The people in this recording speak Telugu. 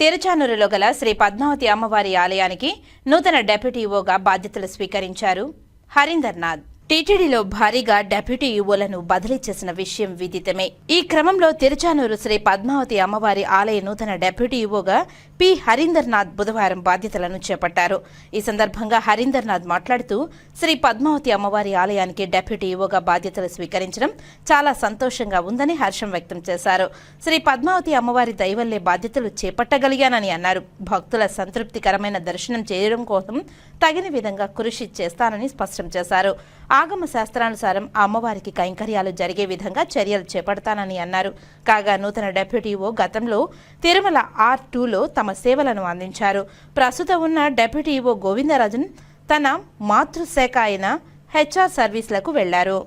తిరుచానూరులో గల శ్రీ పద్మావతి అమ్మవారి ఆలయానికి నూతన డెప్యూటీ బాధ్యతలు స్వీకరించారు. హరీందర్నాథ్ టీటీడీలో భారీగా డెప్యూటీ ఈవోలను బదిలీ చేసిన విషయం విదితమే. ఈ క్రమంలో తిరుచానూరు శ్రీ పద్మావతి అమ్మవారి ఆలయ నూతన డెప్యూటీ ఈవోగా పి. హరీందర్నాథ్ బుధవారం బాధ్యతలను చేపట్టారు. ఈ సందర్భంగా హరీందర్నాథ్ మాట్లాడుతూ శ్రీ పద్మావతి అమ్మవారి ఆలయానికి డెప్యూటీ ఈవోగా బాధ్యతలు స్వీకరించడం చాలా సంతోషంగా ఉందని హర్షం వ్యక్తం చేశారు. శ్రీ పద్మావతి అమ్మవారి దయవల్లే బాధ్యతలు చేపట్టగలిగానని అన్నారు. భక్తుల సంతృప్తికరమైన దర్శనం చేయడం కోసం తగిన విధంగా కృషి చేస్తానని స్పష్టం చేశారు. ఆగమ శాస్త్రానుసారం అమ్మవారికి కైంకర్యాలు జరిగే విధంగా చర్యలు చేపడతానని అన్నారు. కాగా నూతన డెప్యూటీఓ గతంలో తిరుమల ఆర్ టూలో తమ సేవలను అందించారు. ప్రస్తుతం ఉన్న డెప్యూటీఓ గోవిందరాజన్ తన మాతృశాఖ అయిన హెచ్ఆర్ సర్వీసులకు వెళ్ళారు.